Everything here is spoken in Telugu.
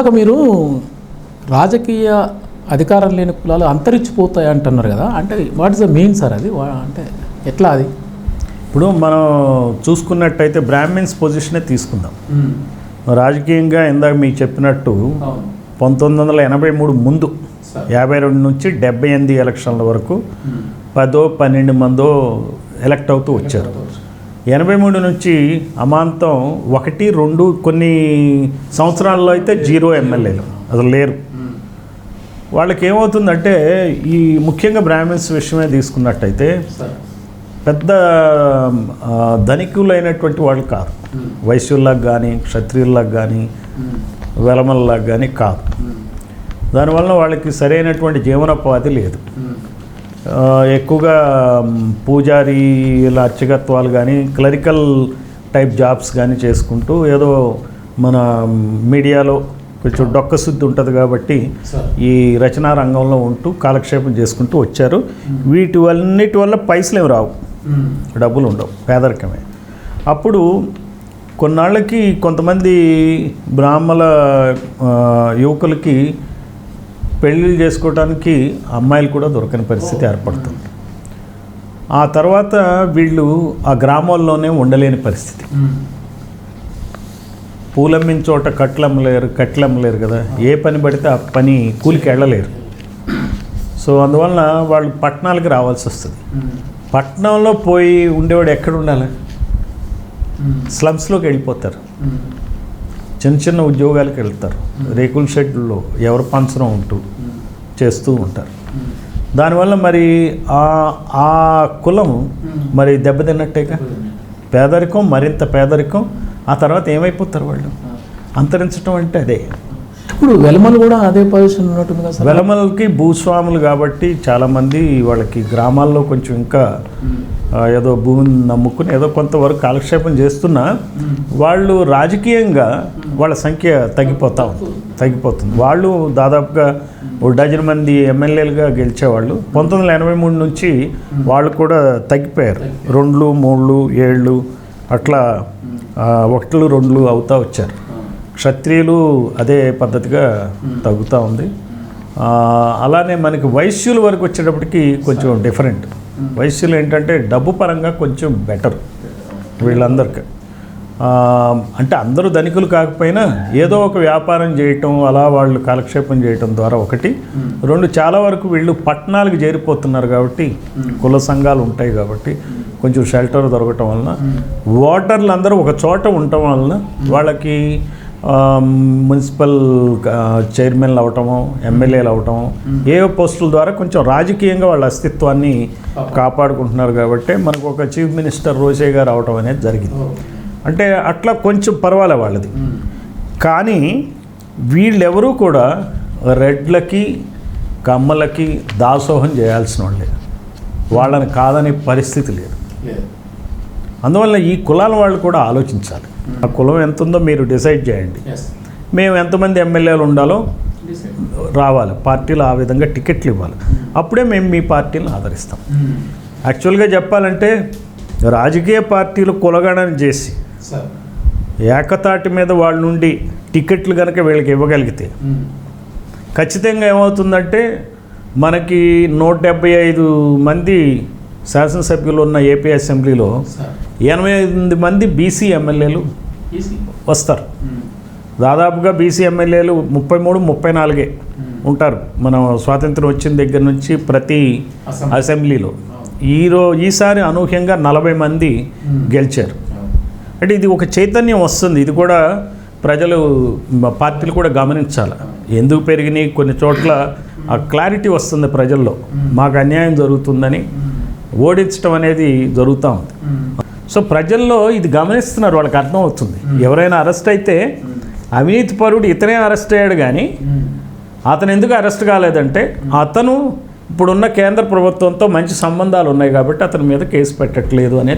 ఇందాక మీరు రాజకీయ అధికారం లేని కులాలు అంతరించిపోతాయి అంటున్నారు కదా. అంటే what is the main sir అది అంటే ఎట్లా అది? ఇప్పుడు మనం చూసుకున్నట్టయితే బ్రాహ్మిన్స్ పొజిషనే తీసుకుందాం. రాజకీయంగా ఇందాక మీకు చెప్పినట్టు పంతొమ్మిది వందల ఎనభై మూడు ముందు యాభై రెండు నుంచి డెబ్బై ఎనిమిది ఎలక్షన్ల వరకు పదో పన్నెండు మందో ఎలక్ట్ అవుతూ వచ్చారు. ఎనభై మూడు నుంచి అమాంతం ఒకటి రెండు కొన్ని సంవత్సరాల్లో అయితే జీరో ఎమ్మెల్యేలు. అసలు లేరు. వాళ్ళకి ఏమవుతుందంటే ఈ ముఖ్యంగా బ్రాహ్మిన్స్ విషయమే తీసుకున్నట్టయితే పెద్ద ధనికులైనటువంటి వాళ్ళు కాదు వైశ్యుల్లాగా కానీ క్షత్రియుల్లాగా కానీ వెలమల్లాగా కానీ కాదు దానివల్ల వాళ్ళకి సరైనటువంటి జీవనోపాధి లేదు. ఎక్కువగా పూజారీల అర్చకత్వాలు కానీ క్లరికల్ టైప్ జాబ్స్ కానీ చేసుకుంటూ ఏదో మన మీడియాలో కొంచెం డొక్కశుద్ధి ఉంటుంది కాబట్టి ఈ రచనా రంగంలో ఉంటూ కాలక్షేపం చేసుకుంటూ వచ్చారు. వీటి అన్నిటి వల్ల పైసలు ఏమి రావు. డబ్బులు ఉండవు పేదరికమే. అప్పుడు కొన్నాళ్ళకి కొంతమంది బ్రాహ్మణ యువకులకి పెళ్ళిళ్ళు చేసుకోవడానికి అమ్మాయిలు కూడా దొరకని పరిస్థితి ఏర్పడుతుంది. ఆ తర్వాత వీళ్ళు ఆ గ్రామాల్లోనే ఉండలేని పరిస్థితి. పూలమ్మిన చోట కట్లు అమ్మలేరు కట్లు అమ్మలేరు కదా. ఏ పని పడితే ఆ పని కూలికి వెళ్ళలేరు. సో అందువలన వాళ్ళు పట్టణాలకి రావాల్సి వస్తుంది. పట్టణంలో పోయి ఉండేవాడు ఎక్కడ ఉండాలి? స్లమ్స్లోకి వెళ్ళిపోతారు. చిన్న చిన్న ఉద్యోగాలకు వెళ్తారు. రేకుల షెడ్లో ఎవరు పంచడం ఉంటూ చేస్తూ ఉంటారు. దానివల్ల మరి ఆ ఆ కులం మరి దెబ్బతిన్నట్టేగా? పేదరికం మరింత పేదరికం ఆ తర్వాత ఏమైపోతారు వాళ్ళు? అంతరించడం అంటే అదే. ఇప్పుడు వెలమలు కూడా అదే పొజిషన్ ఉన్నట్టుంది కదా వెలమలకి భూస్వాములు కాబట్టి చాలామంది వాళ్ళకి గ్రామాల్లో కొంచెం ఇంకా ఏదో భూమిని నమ్ముకుని ఏదో కొంతవరకు కాలక్షేపం చేస్తున్నా వాళ్ళు రాజకీయంగా వాళ్ళ సంఖ్య తగ్గిపోతా ఉంది తగ్గిపోతుంది. వాళ్ళు దాదాపుగా ఓ డజన్ మంది ఎమ్మెల్యేలుగా గెలిచేవాళ్ళు. పంతొమ్మిది వందల ఎనభై మూడు నుంచి వాళ్ళు కూడా తగ్గిపోయారు. రెండ్లు మూళ్ళు ఏళ్ళు అట్లా ఒకట్లు రెండ్లు అవుతా వచ్చారు. క్షత్రియులు అదే పద్ధతిగా తగ్గుతూ ఉంది. అలానే మనకి వైశ్యుల వరకు వచ్చేటప్పటికి కొంచెం డిఫరెంట్ వైశ్యులు ఏంటంటే డబ్బు పరంగా కొంచెం బెటర్ వీళ్ళందరికీ. అంటే అందరూ ధనికులు కాకపోయినా ఏదో ఒక వ్యాపారం చేయటం అలా వాళ్ళు కాలక్షేపం చేయటం ద్వారా ఒకటి. రెండు చాలా వరకు వీళ్ళు పట్టణాలకు చేరిపోతున్నారు కాబట్టి కుల సంఘాలు ఉంటాయి కాబట్టి కొంచెం షెల్టర్ దొరకటం వలన ఓటర్లు అందరూ ఒక చోట ఉండటం వలన వాళ్ళకి మున్సిపల్ చైర్మన్లు అవటము ఎమ్మెల్యేలు అవటము ఏ పోస్టుల ద్వారా కొంచెం రాజకీయంగా వాళ్ళ అస్తిత్వాన్ని కాపాడుకుంటున్నారు కాబట్టి మనకు ఒక చీఫ్ మినిస్టర్ రోసే గారు అవటం అనేది జరిగింది. అంటే అట్లా కొంచెం పర్వాలే వాళ్ళది. కానీ వీళ్ళెవరూ కూడా రెడ్లకి కమ్మలకి దాసోహం చేయాల్సిన వాళ్ళే. వాళ్ళని కాదనే పరిస్థితి లేదు. అందువల్ల ఈ కులాల వాళ్ళు కూడా ఆలోచించాలి. ఆ కులం ఎంత ఉందో మీరు డిసైడ్ చేయండి. మేము ఎంతమంది ఎమ్మెల్యేలు ఉండాలో రావాలి. పార్టీలు ఆ విధంగా టికెట్లు ఇవ్వాలి. అప్పుడే మేము మీ పార్టీని ఆదరిస్తాం. యాక్చువల్గా చెప్పాలంటే రాజకీయ పార్టీలు కులగణన చేసి ఏకతాటి మీద వాళ్ళ నుండి టికెట్లు కనుక వీళ్ళకి ఇవ్వగలిగితే ఖచ్చితంగా ఏమవుతుందంటే మనకి నూట డెబ్బై ఐదు మంది శాసనసభ్యులు ఉన్న ఏపీ అసెంబ్లీలో ఎనభై ఎనిమిది మంది బీసీ ఎమ్మెల్యేలు వస్తారు. దాదాపుగా బీసీ ఎమ్మెల్యేలు ముప్పై మూడు ముప్పై నాలుగే ఉంటారు. మనం స్వాతంత్రం వచ్చిన దగ్గర నుంచి ప్రతి అసెంబ్లీలో. ఈరో ఈసారి అనూహ్యంగా నలభై మంది గెలిచారు. అంటే ఇది ఒక చైతన్యం వస్తుంది. ఇది కూడా ప్రజలు పార్టీలు కూడా గమనించాలి. ఎందుకు పెరిగినాయి? కొన్ని చోట్ల ఆ క్లారిటీ వస్తుంది ప్రజల్లో. మాకు అన్యాయం జరుగుతుందని ఓడించడం అనేది జరుగుతూ ఉంది. సో ప్రజల్లో ఇది గమనిస్తున్నారు వాళ్ళకి అర్థం అవుతుంది ఎవరైనా అరెస్ట్ అయితే అవినీతి పరుడు ఇతనే అరెస్ట్ అయ్యాడు కానీ అతను ఎందుకు అరెస్ట్ కాలేదంటే అతను ఇప్పుడున్న కేంద్ర ప్రభుత్వంతో మంచి సంబంధాలు ఉన్నాయి కాబట్టి అతని మీద కేసు పెట్టట్లేదు అనే